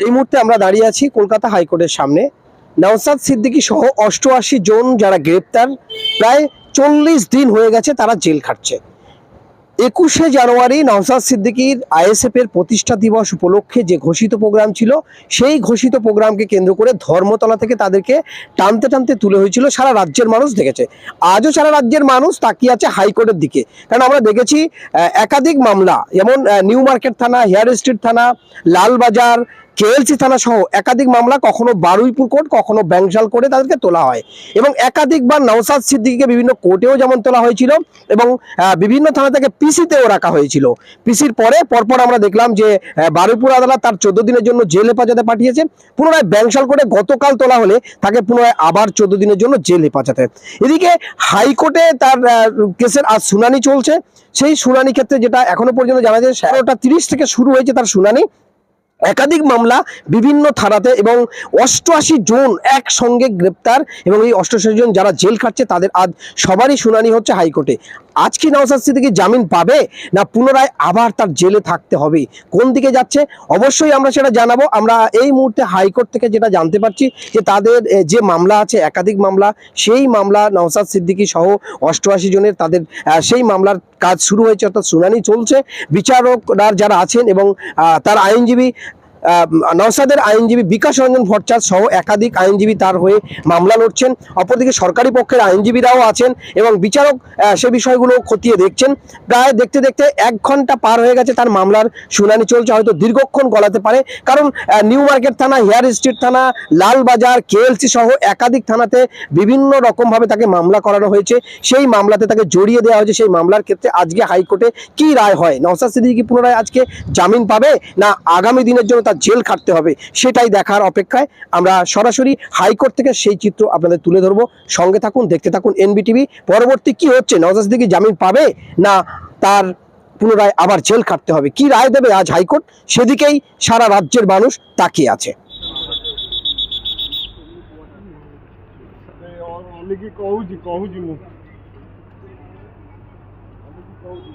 এই মুহূর্তে আমরা দাঁড়িয়ে আছি কলকাতা হাইকোর্টের সামনে। নওসাদ সিদ্দিকী সহ অষ্টআশি জন যারা গ্রেপ্তার, প্রায় চল্লিশ দিন হয়ে গেছে তারা জেল খাটছে। একুশে জানুয়ারি নওসাদ সিদ্দিকীর আইএসএফ এর প্রতিষ্ঠা দিবস উপলক্ষে যে ঘোষিত প্রোগ্রাম ছিল, সেই ঘোষিত প্রোগ্রামকে কেন্দ্র করে ধর্মতলা থেকে তাদেরকে টানতে টানতে তুলে হয়েছিল সারা রাজ্যের মানুষ দেখেছে। আজও সারা রাজ্যের মানুষ তাকিয়ে আছে হাইকোর্টের দিকে। কারণ আমরা দেখেছি একাধিক মামলা, যেমন নিউ মার্কেট থানা, হেয়ার স্ট্রিট থানা, লালবাজার কেএলসি থানা সহ একাধিক মামলা কখনো বারুইপুর কোর্ট, কখনো ব্যাংশাল কোর্টে তাদেরকে তোলা হয়। এবং একাধিকবার নওসাদ সিদ্দিকীকে বিভিন্ন কোর্টেও যেমন তোলা হয়েছিল এবং বিভিন্ন থানা থেকে পিসিতেও রাখা হয়েছিল। পিসির পরে পরপর আমরা দেখলাম যে বারুইপুর আদালত তার চোদ্দ দিনের জন্য জেল হেফাজতে পাঠিয়েছে। পুনরায় ব্যাংশাল কোর্টে গতকাল তোলা হলে তাকে পুনরায় আবার চোদ্দ দিনের জন্য জেল হেফাজতে। এদিকে হাইকোর্টে তার কেসের আজ শুনানি চলছে। সেই শুনানি ক্ষেত্রে যেটা এখনও পর্যন্ত জানা যায় এগারোটা তিরিশ থেকে শুরু হয়েছে তার শুনানি। একাধিক মামলা বিভিন্ন থানাতে এবং অষ্টআশি জন একসঙ্গে গ্রেপ্তার এবং এই অষ্টআশি জন যারা জেল খাটছে তাদের আজ সবারই শুনানি হচ্ছে হাইকোর্টে। আজ কি নওসাদ সিদ্দিকী জামিন পাবে না পুনরায় আবার তার জেলে থাকতে হবে? কোন দিকে যাচ্ছে? অবশ্যই আমরা সেটা জানাব। আমরা এই মুহূর্তে হাইকোর্ট থেকে যেটা জানতে পারছি যে তাদের যে মামলা আছে, একাধিক মামলা, সেই মামলা নওসাদ সিদ্দিকী সহ অষ্টআশি জনের তাদের সেই মামলার কাজ শুরু হয়েছে অর্থাৎ শুনানি চলছে। বিচারকরা যারা আছেন এবং তার আইনজীবী নওসাদের আইনজীবী বিকাশ রঞ্জন ভট্টাচার্য সহ একাধিক আইনজীবী তার হয়ে মামলা লড়ছেন। অপরদিকে সরকারি পক্ষের আইনজীবীরাও আছেন এবং বিচারক সে বিষয়গুলো খতিয়ে দেখছেন। প্রায় দেখতে দেখতে এক ঘণ্টা পার হয়ে গেছে তার মামলার শুনানি চলছে। হয়তো দীর্ঘক্ষণ গলাতে পারে। কারণ নিউ মার্কেট থানা, হেয়ার স্ট্রিট থানা, লালবাজার, কেএলসি সহ একাধিক থানাতে বিভিন্ন রকমভাবে তাকে মামলা করানো হয়েছে। সেই মামলাতে তাকে জড়িয়ে দেওয়া হয়েছে। সেই মামলার ক্ষেত্রে আজকে হাইকোর্টে কি রায় হয়? নওসাদ সিদ্দিকী পুনরায় আজকে জামিন পাবে? না, আগামী দিনের জন্য তার জেল খাটতে হবে সেটাই দেখার অপেক্ষায় আমরা সরাসরি হাইকোর্ট থেকে সেই চিত্র আপনাদের তুলে ধরবো সঙ্গে থাকুন দেখতে থাকুন এনবিটিভি পরবর্তী কি হচ্ছে নওসাদ সিদ্দিকী জামিন পাবে না তার পুনরায় আবার জেল খাটতে হবে কি রায় দেবে আজ হাইকোর্ট সেদিকেই সারা রাজ্যের মানুষ তাকিয়ে আছে ଅଲିକି କହୁଛି କହୁଛି ମୁଁ ଅଲିକି କହୁଛି